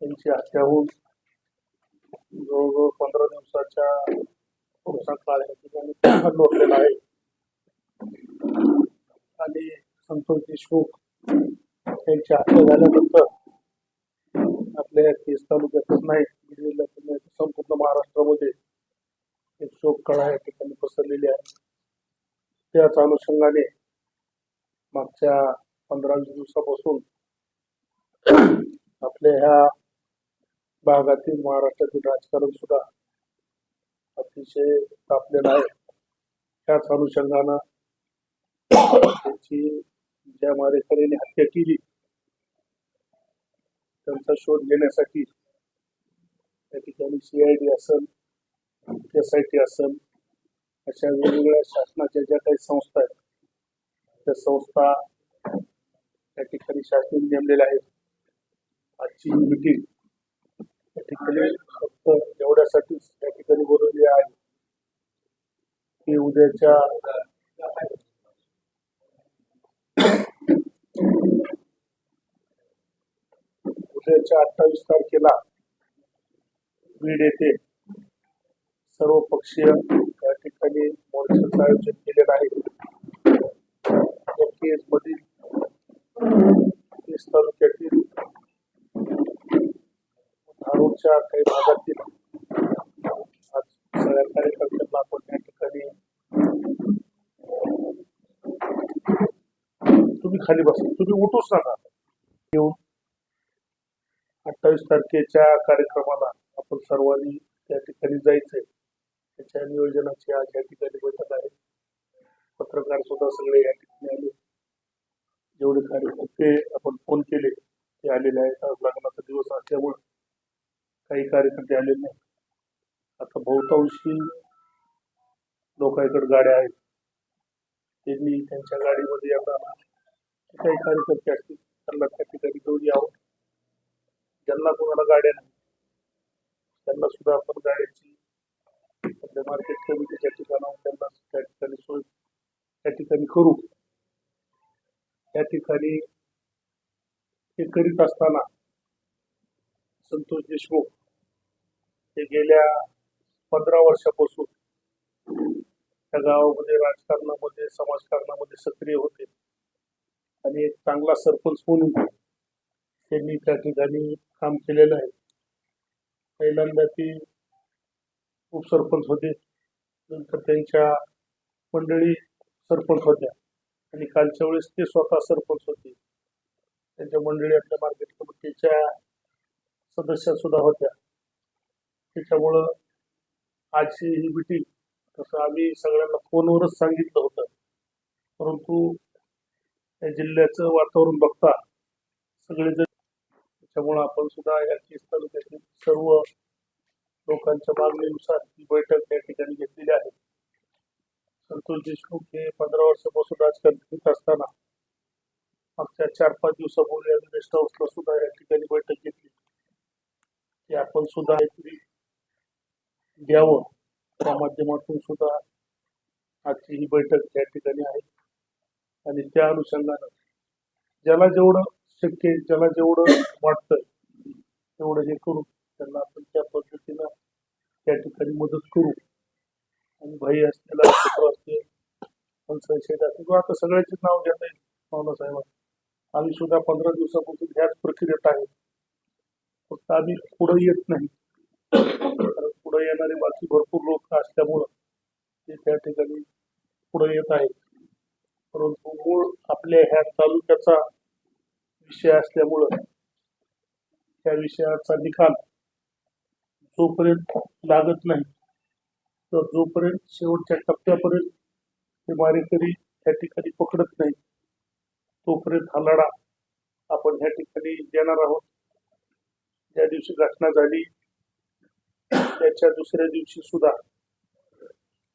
त्यांची हत्या होऊन जवळजवळ पंधरा दिवसाच्या पुढचा काळ या ठिकाणी लोटलेला आहे. आणि संतोष देशमुख यांची हत्या झाल्यानंतर आपल्या केस तालुक्यातच नाही बीड संपूर्ण महाराष्ट्रामध्ये एक शोक कळा या ठिकाणी पसरलेली आहे. त्याच अनुषंगाने मागच्या पंधरा वीस दिवसापासून आपल्या ह्या भागातील महाराष्ट्रातील राजकारण सुद्धा अतिशय तापलेलं आहे. त्याच अनुषंगानं त्याची ज्या मारेकऱ्याने हत्या केली त्यांचा शोध घेण्यासाठी त्या ठिकाणी सीआयडी असेल एस आय टी असेल अशा वेगवेगळ्या शासनाच्या ज्या काही संस्था आहेत त्या संस्था त्या ठिकाणी शासनाने नेमलेल्या आहेत. आजची ही मिटिंग ठिकाणी फक्त एवढ्यासाठीच त्या ठिकाणी बोलवली आहे. की उद्याच्या उद्याच्या अठ्ठावीस तारखेला बीड येथे सर्व पक्षीय या ठिकाणी मोर्चाचं आयोजन केलेलं आहे. केस मधील तालुक्यातील धारूरच्या काही भागातील आज सगळ्या कार्यकर्त्यांना आपण या ठिकाणी तुम्ही खाली बसा. तुम्ही उठूच नका. येऊन अठ्ठावीस तारखेच्या कार्यक्रमाला आपण सर्वांनी त्या ठिकाणी जायचंय. त्याच्या नियोजनाची आज या ठिकाणी बैठक आहे. पत्रकार सुद्धा सगळे या ठिकाणी आले. जेवढे कार्यकर्ते आपण फोन केले ते आलेले आहेत. आज लग्नाचा दिवस असल्यामुळे काही कार्यकर्ते आलेले नाही. आता बहुतांशी लोकांकडे गाड्या आहेत. त्यांनी त्यांच्या गाडीमध्ये या काही कार्यकर्ते असतील. त्यांना त्या ठिकाणी घेऊन यावं ज्यांना कोणाला गाड्या नाही त्यांना सुद्धा आपण गाड्याची सध्या मार्केट कमिटीच्या ठिकाणाहून त्यांना त्या ठिकाणी सोय त्या ठिकाणी करू. त्या ठिकाणी हे करीत असताना संतोष देशमुख ते गेल्या पंधरा वर्षापासून त्या गावामध्ये राजकारणामध्ये समाजकारणामध्ये सक्रिय होते. आणि एक चांगला सरपंच म्हणून त्यांनी त्या ठिकाणी काम केलेलं आहे. पहिल्यांदा ती उपसरपंच होते नंतर त्यांच्या मंडळी सरपंच होत्या. आणि कालच्या वेळेस ते स्वतः सरपंच होते. त्यांच्या मंडळी आपल्या मार्केट कमिटीच्या सदस्या सुद्धा होत्या. त्याच्यामुळं आजची ही मिटिंग तसं आम्ही सगळ्यांना फोनवरच सांगितलं होतं. परंतु या जिल्ह्याचं वातावरण बघता सगळेजण त्याच्यामुळं आपण सुद्धा या केस तालुक्यातील सर्व लोकांच्या मागणीनुसार ही बैठक त्या ठिकाणी घेतलेली आहे. संतोष देशमुख हे पंधरा वर्षापासून राजकारण करीत असताना मागच्या चार पाच दिवसापूर्वी आम्ही गेस्ट हाऊसला सुद्धा या ठिकाणी बैठक घेतली. की आपण सुद्धा एक द्यावं. त्या माध्यमातून सुद्धा आजची ही बैठक त्या ठिकाणी आहे. आणि त्या अनुषंगानं ज्याला जेवढं शक्य आहे ज्याला जेवढं वाटतं तेवढं हे करू त्यांना आपण त्या पद्धतीनं त्या ठिकाणी मदत करू. आणि भाई असलेला पुत्र असतील पंचायत शेठ असतील किंवा आता सगळ्याचीच नाव घेता येईल पाहुणा साहेब आम्ही सुद्धा पंधरा दिवसापासून ह्याच प्रक्रियेत आहे. फक्त आम्ही पुढे येत नाही. पुढे येणारे बाकी भरपूर लोक असल्यामुळं ते त्या ठिकाणी पुढे येत आहेत. परंतु मूळ आपल्या ह्या तालुक्याचा विषय असल्यामुळं त्या विषयाचा निकाल जोपर्यंत लागत नाही तर जोपर्यंत शेवटच्या टप्प्यापर्यंत ते मारेकरी त्या ठिकाणी पकडत नाही तोपर्यंत हा लढा आपण ह्या ठिकाणी देणार आहोत. ज्या दिवशी घटना झाली त्याच्या दुसऱ्या दिवशी सुद्धा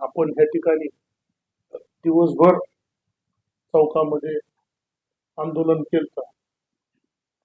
आपण ह्या ठिकाणी दिवसभर चौकामध्ये आंदोलन केलं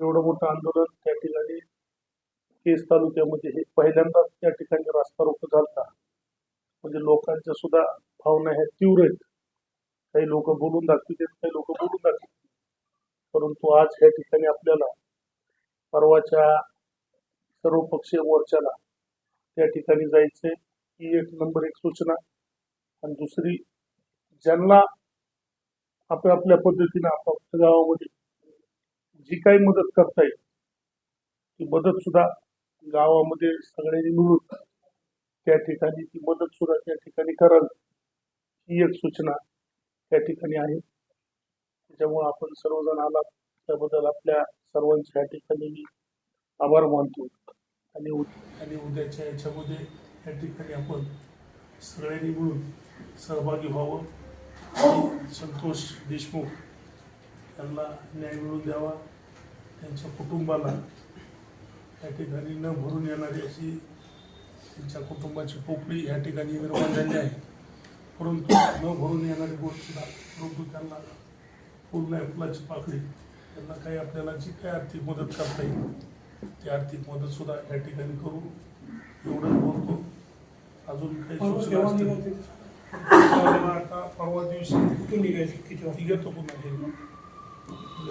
एवढं मोठं आंदोलन त्या ठिकाणी केस तालुक्यामध्ये हे पहिल्यांदाच त्या ठिकाणी रास्ता रोको झालता. म्हणजे लोकांच्या सुद्धा भावना ह्या तीव्र आहेत. काही लोक बोलून दाखवतील काही लोक बोलून दाखवतील परंतु आज ह्या ठिकाणी आपल्याला परवाच्या सर्वपक्षीय मोर्चाला त्या ठिकाणी जायचंय ही एक नंबर एक सूचना. आणि दुसरी ज्यांना आपापल्या पद्धतीनं आपापल्या गावामध्ये जी काही मदत करता येईल ती मदत सुद्धा गावामध्ये सगळ्यांनी मिळून त्या ठिकाणी ती मदत सुद्धा त्या ठिकाणी करावी ही एक सूचना त्या ठिकाणी आहे. त्याच्यामुळे आपण सर्वजण आलात. त्याबद्दल आपल्या सर्वांच्या ठिकाणी मी आभार मानतो. आणि आणि उद्याच्या याच्यामध्ये या ठिकाणी आपण सगळ्यांनी मिळून सहभागी व्हावं. आणि संतोष देशमुख यांना न्याय मिळून द्यावा. त्यांच्या कुटुंबाला या ठिकाणी न भरून येणारी अशी त्यांच्या कुटुंबाची पोकळी या ठिकाणी निर्माण झाली आहे. परंतु न भरून येणारी गोष्ट परंतु त्यांना फुल नाही फुलाची पाकळी. त्यांना काही आपल्याला जी काही आर्थिक मदत करता येईल ती आर्थिक मदत सुद्धा या ठिकाणी करू. एवढंच बोलतो. अजून काही सूचना असतील? आता परवा दिवशी कुठून निघायची किती वाजता? ती घेतो पुन्हा हे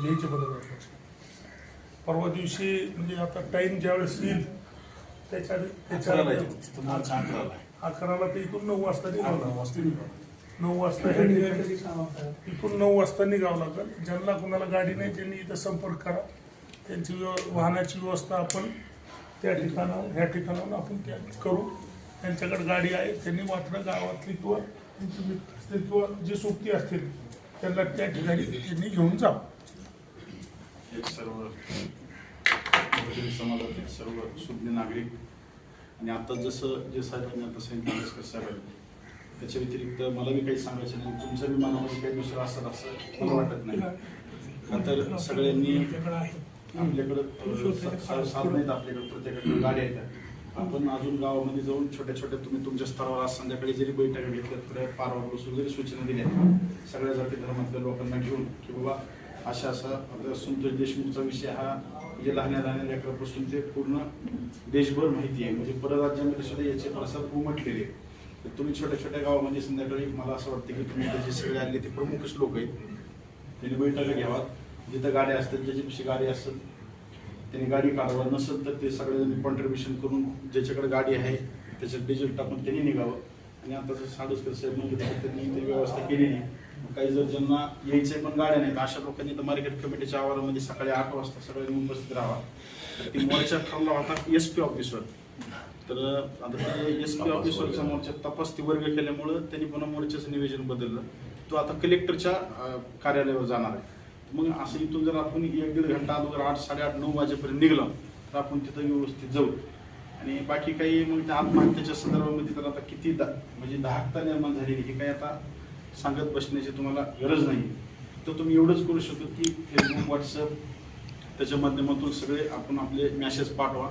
घ्यायचे बदल परवा दिवशी म्हणजे आता टाइम ज्यावेळेस येईल त्याच्या त्याच्या अकराला येतो. ते इथून नऊ वाजता निघावं नऊ वाजता. इथून नऊ वाजता निघावं लागेल. ज्यांना कोणाला गाडी नाही त्यांनी इथं संपर्क करा. त्यांची व्यव- वाहनाची व्यवस्था आपण त्या ठिकाणावर ह्या ठिकाणावर आपण त्या करू. त्यांच्याकडे गाडी आहे त्यांनी मात्र गावातली किंवा त्यांची किंवा जे सोबती असतील त्यांना त्या ठिकाणी त्यांनी घेऊन जा एक सर्व समाजातील सर्व सुज्ञ नागरिक आणि आता जसं जे साहेबांनी आता सांगितलं साहेबांनी त्याच्या व्यतिरिक्त मला बी काही सांगायचं नाही. तुमचं बी मनामध्ये काही दुसरं असतं असं मला वाटत नाही. का तर सगळ्यांनी आपल्याकडे साधन आहेत आपल्याकडे प्रत्येकाकडे गाड्या आहेत. आपण अजून गावामध्ये जाऊन छोट्या छोट्या तुम्ही तुमच्या स्तरावर आज संध्याकाळी जरी बैठका घेतल्या थोड्या पारावर बसून जरी सूचना दिल्या सगळ्या जाती धर्मातल्या लोकांना घेऊन की बाबा अशा असा आपल्या संतोष देशमुखचा विषय हा म्हणजे लहान्या लहान्या लेकरापासून ते पूर्ण देशभर माहिती आहे. म्हणजे परराज्यामध्ये सुद्धा याचे प्रसार उमटलेले. तर तुम्ही छोट्या छोट्या गावामध्ये संध्याकाळी मला असं वाटतं की तुम्ही जे सगळे आले ते प्रमुखच लोक आहेत. त्यांनी बैठका घ्यावा जिथं गाड्या असतात ज्याच्यापेक्षा गाडी असतात त्यांनी गाडी काढावा. नसेल तर ते सगळ्यांनी कॉन्ट्रीब्युशन करून ज्याच्याकडे गाडी आहे त्याच्यात डिझेल टाकून त्यांनी निघावं. आणि आता जर साडूसकर साहेब म्हणजे त्यांनी ते व्यवस्था केलेली काही जर ज्यांना यायचे पण गाड्या नाहीत अशा लोकांनी तर मार्केट कमिटीच्या आवारामध्ये सकाळी आठ वाजता सगळ्यांनी उपस्थित राहावा. तर ती मोर्चा ठरला होता एस पी ऑफिसवर तर आता ते एस पी ऑफिसवरच्या मोर्चात तपासती वर्ग केल्यामुळं त्यांनी पुन्हा मोर्चाचं नियोजन बदललं. तो आता कलेक्टरच्या कार्यालयावर जाणार आहे. मग असं इथून जर आपण एक दीड घंटा अगोदर आठ साडेआठ नऊ वाजेपर्यंत निघलो तर आपण तिथं व्यवस्थित जाऊ. आणि बाकी काही मग त्या आत्महत्येच्या संदर्भामध्ये तर आता किती दा म्हणजे दाहकता निर्माण झालेली हे काही आता सांगत बसण्याची तुम्हाला गरज नाही. तर तुम्ही एवढंच करू शकतो की फेसबुक व्हॉट्सअप त्याच्या माध्यमातून सगळे आपण आपले मॅसेज पाठवा.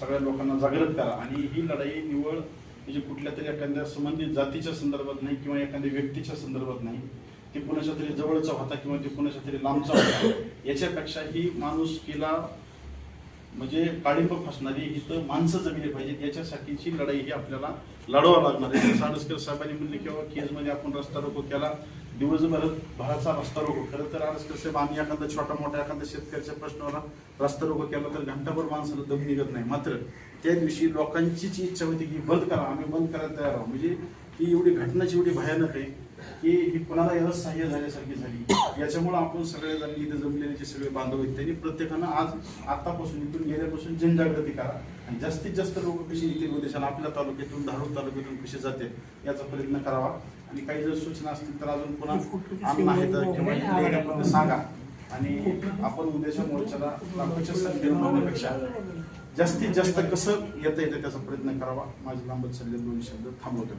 सगळ्या लोकांना जागृत करा. आणि ही लढाई निवळ म्हणजे कुठल्या तरी एखाद्या संबंधित जातीच्या संदर्भात नाही किंवा एखाद्या व्यक्तीच्या संदर्भात नाही. ते कुणाच्या तरी जवळचा होता किंवा ते कुणाच्या तरी लांबचा होता याच्यापेक्षा ही माणूस केला म्हणजे काळिंब फासणारी इथं माणसं जगली पाहिजेत याच्यासाठीची लढाई ही आपल्याला लढवा लागणार आहे. साडसकर साहेबांनी म्हणले किंवा केजमध्ये आपण रस्ता रोको केला दिवसभर भराचा रस्ता रोको. खरं तर आडसकर साहेब आम्ही एखादा छोटा मोठा एखाद्या शेतकऱ्याच्या प्रश्नावर रस्ता रोको केला तर घंटाभर माणसाला दम निघत नाही. मात्र त्या दिवशी लोकांचीच इच्छा होती की बंद करा आम्ही बंद करायला तयार आहोत. म्हणजे ती एवढी घटनाची एवढी भयानक आहे. की ही कुणाला याला सहाय्य झाल्यासारखी झाली. याच्यामुळे आपण सगळे जण इथे जमलेले जे सगळे बांधव आहेत त्यांनी प्रत्येकानं आज आतापासून इथून गेल्यापासून जनजागृती करा. आणि जास्तीत जास्त लोक कशी इथे उद्देशाला आपल्या तालुक्यातून धारूर तालुक्यातून कसे जाते याचा प्रयत्न करावा. आणि काही जर सूचना असतील तर अजून पुन्हा आम्ही आहे तर किंवा सांगा. आणि आपण उद्याच्या मोर्चाला लाखोच्या संख्येनं होण्यापेक्षा जास्तीत जास्त कसं येता येतं त्याचा प्रयत्न करावा. माझे लांबत सल्ले दोन शब्द थांबवतो.